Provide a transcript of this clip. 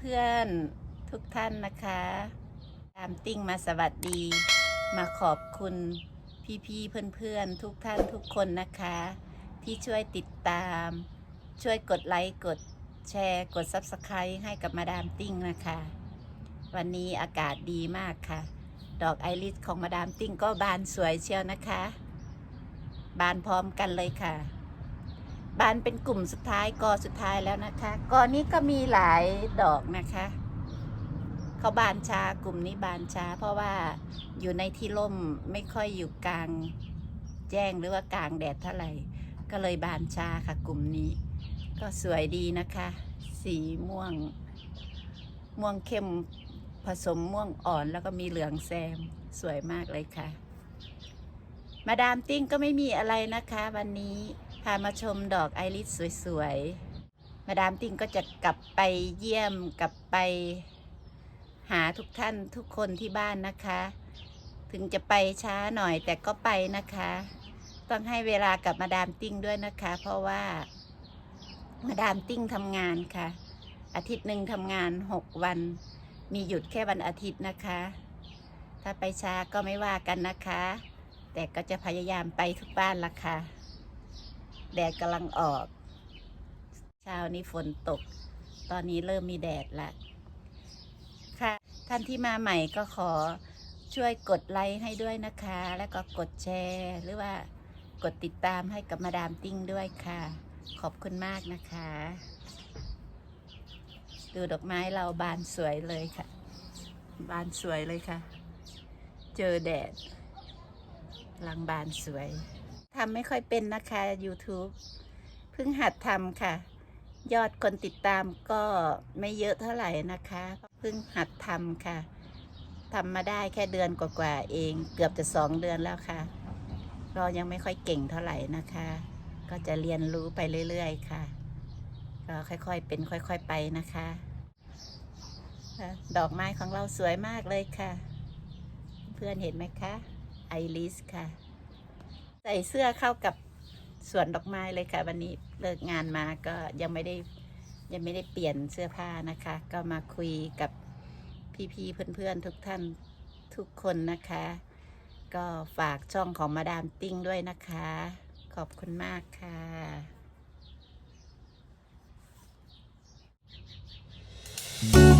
เพื่อนๆทุกท่านนะคะ ตามติ้งมาสวัสดี มาขอบคุณพี่ๆเพื่อนๆทุกท่านทุกคนนะคะ ที่ช่วยติดตาม ช่วยกดไลค์กดแชร์กด Subscribe ให้กับมาดามติ้งนะคะ วันนี้อากาศดีมากค่ะ ดอกไอริสของมาดามติ้งก็บานสวยเชียวนะคะ บานพร้อมกันเลยค่ะ บานเป็นกลุ่มสุดท้ายกอสุดท้ายแล้วนะคะ กอนี้ก็มีหลายดอกนะคะ เขาบานช้ากลุ่มนี้บานช้า เพราะว่าอยู่ในที่ร่มไม่ค่อยอยู่กลางแจ้งหรือว่ากลางแดดเท่าไหร่ ก็เลยบานช้าค่ะกลุ่มนี้ ก็สวยดีนะคะ สีม่วง ม่วงเข้มผสมม่วงอ่อนแล้วก็มีเหลืองแซมสวยมากเลยค่ะ มาดามติ้งก็ไม่มีอะไรนะคะ วันนี้ พามาชมดอกไอริสสวยๆ มาดามติ้งก็จะกลับไปเยี่ยมกลับไปหาทุกท่านทุกคนที่บ้านนะคะ ถึงจะไปช้าหน่อยแต่ก็ไปนะคะ ต้องให้เวลากับมาดามติ้งด้วยนะคะ เพราะว่า มาดามติ้งทำงานค่ะ อาทิตย์หนึ่งทำงานหกวัน มีหยุดแค่วันอาทิตย์นะคะ ถ้าไปช้าก็ไม่ว่ากันนะคะ แต่ก็จะพยายามไปทุกบ้านละค่ะ แดดกำลังออก เช้านี้ฝนตก ตอนนี้เริ่มมีแดดละค่ะ ท่านที่มาใหม่ก็ขอช่วยกดไลค์ให้ด้วยนะคะ แล้วก็กดแชร์ หรือว่ากดติดตามให้กับมาดามติ้งด้วยค่ะ ขอบคุณมากนะคะ ดูดอกไม้เราบานสวยเลยค่ะ บานสวยเลยค่ะ เจอแดดลังบานสวย ทำไม่ค่อยเป็นนะคะ YouTube เพิ่งหัดทำค่ะ ยอดคนติดตามก็ไม่เยอะเท่าไหร่นะคะ เพิ่งหัดทำค่ะทำมาได้แค่เดือนกว่าๆเอง เกือบจะสองเดือนแล้วค่ะก็ยังไม่ค่อยเก่งเท่าไหร่นะคะ ก็จะเรียนรู้ไปเรื่อยๆ ค่ะก็ค่อยๆเป็นค่อยๆไปนะคะ ดอกไม้ของเราสวยมากเลยค่ะ เพื่อนเห็นไหมคะ ไอริสค่ะ ใส่เสื้อเข้ากับสวนดอกไม้เลยค่ะ วันนี้เลิกงานมาก็ยังไม่ได้ยังไม่ได้เปลี่ยนเสื้อผ้านะคะ ก็มาคุยกับพี่ๆเพื่อนๆทุกท่านทุกคนนะคะ ก็ฝากช่องของมาดามติ้งด้วยนะคะ ขอบคุณมากค่ะ Thank